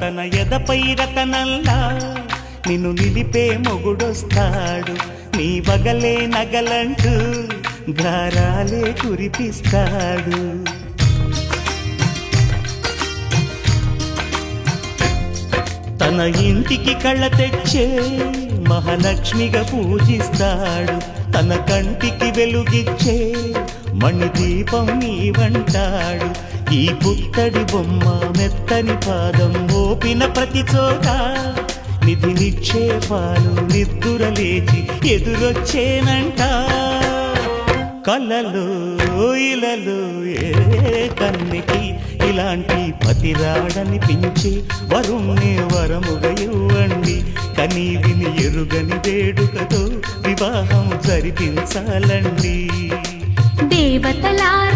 తన ఎదపై రతనల్లా నిన్ను నిలిపే మొగుడొస్తాడు. నీ వగలే నగలంటూ గారాలే కురిపిస్తాడు. తన ఇంటికి కళ్ళ తెచ్చే మహాలక్ష్మిగా పూజిస్తాడు. తన కంటికి వెలుగిచ్చే మణిదీపం నీవంటాడు ఈ పుత్తడి బొమ్మ మెత్తని పాదం మోపిన ప్రతి చోట. నిధి నిక్షేపాలు నిద్దుర లేచి ఎదురొచ్చేనంట. కళ్ళలో ఇలలు ఏ కన్నికి ఇలాంటి పతిరాడనిపించి వరుణ్ణి వరముగా ఇవ్వండి. కని విని ఎరుగని వేడుకతో వివాహం జరిపించాలండి. దేవతలారా